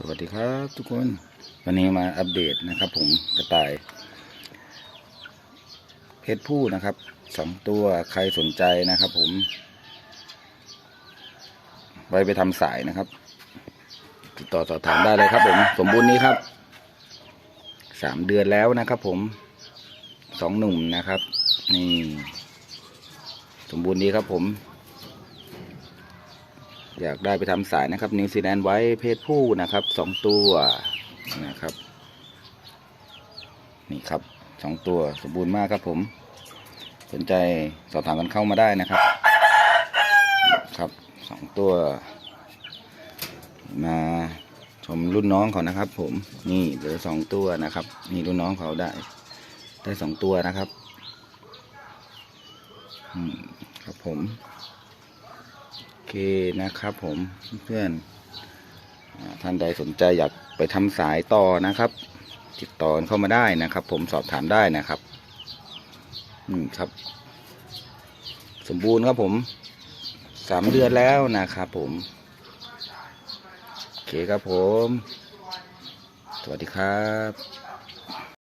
สวัสดีครับทุกคน วันนี้มาอัปเดตนะครับผมกระต่ายเพศผู้นะครับสองตัวใครสนใจนะครับผม ไว้ไปทำสายนะครับ ติดต่อสอบถามได้เลยครับผม สมบูรณ์นี้ครับสามเดือนแล้วนะครับผมสองหนุ่มนะครับ นี่ สมบูรณ์ดีครับผม อยากได้ไปทำสายนะครับ นิวซีแลนด์ไว้เพศผู้นะครับสองตัวนะครับ นี่ครับสองตัวสมบูรณ์มากครับผม สนใจสอบถามกันเข้ามาได้นะครับ ครับสองตัว มาชมรุ่นน้องเขานะครับ ผมนี่เหลือสองตัวนะครับนี่รุ่นน้องเขาได้ ได้สองตัวนะครับ อืมครับผม เคนะครับผมเพื่อนท่านใดสนใจอยากไปทำสายต่อนะครับ ติดต่อเข้ามาได้นะครับ ผมสอบถามได้นะครับอืมครับ สมบูรณ์ครับผมสามเดือนแล้วนะครับผมโอเคครับผม สวัสดีครับ